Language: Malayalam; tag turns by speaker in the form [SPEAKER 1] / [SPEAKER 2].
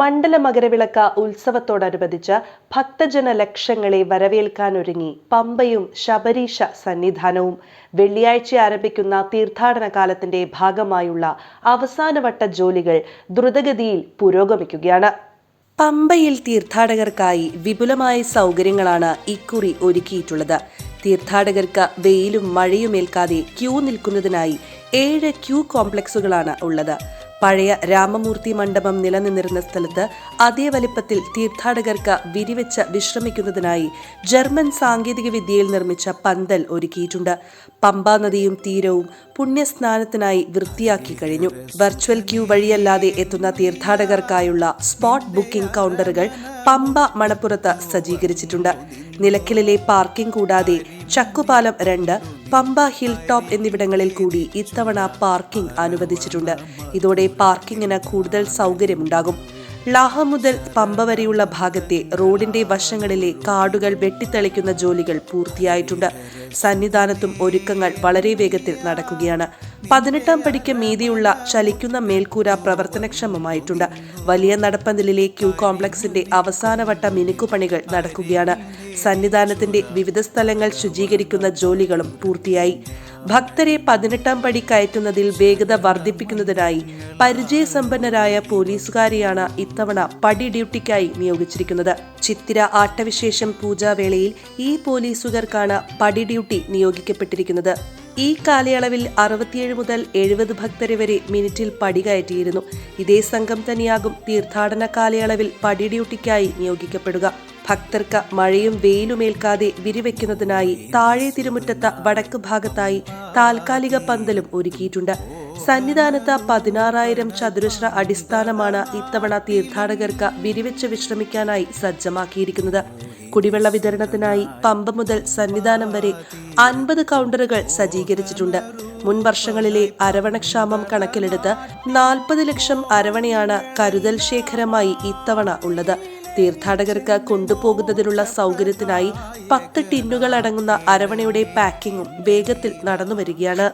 [SPEAKER 1] മണ്ഡല മകരവിളക്ക് ഉത്സവത്തോടനുബന്ധിച്ച് ഭക്തജന ലക്ഷങ്ങളെ വരവേൽക്കാനൊരുങ്ങി പമ്പയും ശബരീശ സന്നിധാനവും. വെള്ളിയാഴ്ച ആരംഭിക്കുന്ന തീർത്ഥാടന കാലത്തിന്റെ ഭാഗമായുള്ള അവസാനവട്ട ജോലികൾ ദ്രുതഗതിയിൽ പുരോഗമിക്കുകയാണ്. പമ്പയിൽ തീർത്ഥാടകർക്കായി വിപുലമായ സൗകര്യങ്ങളാണ് ഇക്കുറി ഒരുക്കിയിട്ടുള്ളത്. തീർത്ഥാടകർക്ക് വെയിലും മഴയുമേൽക്കാതെ ക്യൂ നിൽക്കുന്നതിനായി ഏഴ് ക്യൂ കോംപ്ലക്സുകളാണ് ഉള്ളത്. പഴയ രാമമൂർത്തി മണ്ഡപം നിലനിന്നിരുന്ന സ്ഥലത്ത് അതേ വലിപ്പത്തിൽ തീർത്ഥാടകർക്ക് വിരിവെച്ച് വിശ്രമിക്കുന്നതിനായി ജർമ്മൻ സാങ്കേതിക വിദ്യയിൽ നിർമ്മിച്ച പന്തൽ ഒരുക്കിയിട്ടുണ്ട്. പമ്പാ നദിയും തീരവും പുണ്യസ്നാനത്തിനായി വൃത്തിയാക്കി കഴിഞ്ഞു. വെർച്വൽ ക്യൂ വഴിയല്ലാതെ എത്തുന്ന തീർത്ഥാടകർക്കായുള്ള സ്പോട്ട് ബുക്കിംഗ് കൗണ്ടറുകൾ പമ്പ മണപ്പുറത്ത് സജ്ജീകരിച്ചിട്ടുണ്ട്. നിലയ്ക്കലിലെ പാർക്കിംഗ് കൂടാതെ ചക്കുപാലം രണ്ട് പമ്പ ഹിൽ ടോപ്പ് എന്നിവിടങ്ങളിൽ കൂടി ഇത്തവണ പാർക്കിംഗ് അനുവദിച്ചിട്ടുണ്ട്. ഇതോടെ പാർക്കിങ്ങിന് കൂടുതൽ സൗകര്യമുണ്ടാകും. ലാഹ മുതൽ പമ്പ വരെയുള്ള ഭാഗത്തെ റോഡിന്റെ വശങ്ങളിലെ കാടുകൾ വെട്ടിത്തെളിക്കുന്ന ജോലികൾ പൂർത്തിയായിട്ടുണ്ട്. സന്നിധാനത്തും ഒരുക്കങ്ങൾ വളരെ വേഗത്തിൽ നടക്കുകയാണ്. പതിനെട്ടാം പടിക്ക് മീതിയുള്ള ചലിക്കുന്ന മേൽക്കൂര പ്രവർത്തനക്ഷമമായിട്ടുണ്ട്. വലിയ നടപ്പന്തലിലെ ക്യൂ കോംപ്ലക്സിന്റെ അവസാനവട്ട മിനുക്കുപണികൾ നടക്കുകയാണ്. സന്നിധാനത്തിന്റെ വിവിധ സ്ഥലങ്ങൾ ശുചീകരിക്കുന്ന ജോലികളും പൂർത്തിയായി. ഭക്തരെ പതിനെട്ടാം പടി കയറ്റുന്നതിൽ വേഗത വർദ്ധിപ്പിക്കുന്നതിനായി പരിചയസമ്പന്നരായ പോലീസുകാരെയാണ് ഇത്തവണ പടി ഡ്യൂട്ടിക്കായി നിയോഗിച്ചിരിക്കുന്നത്. ചിത്തിര ആട്ടവിശേഷം പൂജാവേളയിൽ ഈ പോലീസുകാർക്കാണ് പടി ഡ്യൂട്ടി നിയോഗിക്കപ്പെട്ടിരിക്കുന്നത്. ഈ കാലയളവിൽ അറുപത്തിയേഴ് മുതൽ എഴുപത് ഭക്തരെ വരെ മിനിറ്റിൽ പടി കയറ്റിയിരുന്നു. ഇതേ സംഘം തന്നെയാകും തീർത്ഥാടന കാലയളവിൽ പടി ഡ്യൂട്ടിക്കായി നിയോഗിക്കപ്പെടുക. ഭക്തർക്ക് മഴയും വെയിലുമേൽക്കാതെ വിരിവെക്കുന്നതിനായി താഴെ തിരുമുറ്റത്ത വടക്ക് ഭാഗത്തായി താൽക്കാലിക പന്തലും ഒരുക്കിയിട്ടുണ്ട്. സന്നിധാനത്ത് പതിനാറായിരം ചതുരശ്ര അടിസ്ഥാനമാണ് ഇത്തവണ തീർത്ഥാടകർക്ക് വിരിവെച്ച് വിശ്രമിക്കാനായി സജ്ജമാക്കിയിരിക്കുന്നത്. കുടിവെള്ള വിതരണത്തിനായി പമ്പ മുതൽ സന്നിധാനം വരെ അൻപത് കൗണ്ടറുകൾ സജ്ജീകരിച്ചിട്ടുണ്ട്. മുൻ വർഷങ്ങളിലെ അരവണക്ഷാമം കണക്കിലെടുത്ത് നാൽപ്പത് ലക്ഷം അരവണയാണ് കരുതൽ ശേഖരമായി ഇത്തവണ ഉള്ളത്. തീർത്ഥാടകർക്ക് കൊണ്ടുപോകുന്നതിനുള്ള സൗകര്യത്തിനായി പത്ത് ടിന്നുകൾ അടങ്ങുന്ന അരവണയുടെ പാക്കിങ്ങും വേഗത്തിൽ നടന്നു വരികയാണ്